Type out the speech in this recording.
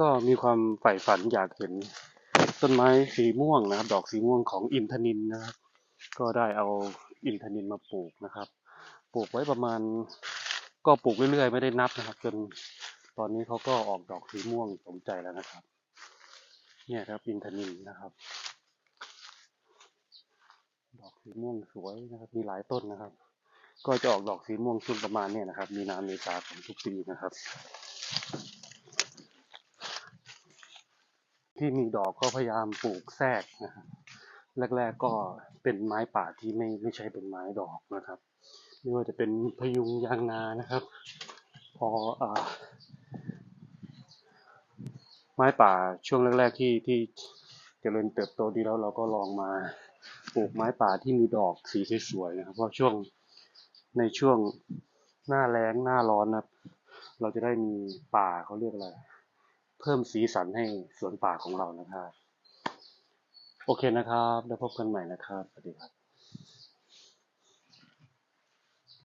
ก็มีความใฝ่ฝันอยากเห็นต้นไม้สีม่วงนะครับ ดอกสีม่วงของอินทนินนะครับ ก็ได้เอาอินทนินมาปลูกนะครับ ปลูกไว้ประมาณ ก็ปลูกเรื่อยๆ ไม่ได้นับนะครับ จนตอนนี้เขาก็ออกดอกสีม่วงสมใจแล้วนะครับ เนี่ยครับอินทนินนะครับ ดอกสีม่วงสวยนะครับ มีหลายต้นนะครับ ก็จะออกดอกสีม่วงช่วงประมาณเนี่ยนะครับ มีนาเมษาของทุกปีนะครับ ที่มีดอกก็พยายามปลูกแทรกนะครับแรก ๆก็เป็นไม้ป่าที่ไม่ไม่ใช่เป็นไม้ดอกนะครับ ไม่ว่าจะเป็นพยุงยางนานะครับ พออไม้ป่าช่วงแรก ๆ ที่ที่เจริญเติบโตดีแล้วเราก็ลองมาปลูกไม้ป่าที่มีดอกสีสวยๆนะครับ เพราะช่วงในช่วงหน้าแล้งหน้าร้อนนะเราจะได้มีป่าเขาเรียกอะไร เพิ่มสีสันให้สวนป่าของเรานะครับ โอเคนะครับ แล้วพบกันใหม่นะครับ สวัสดีครับ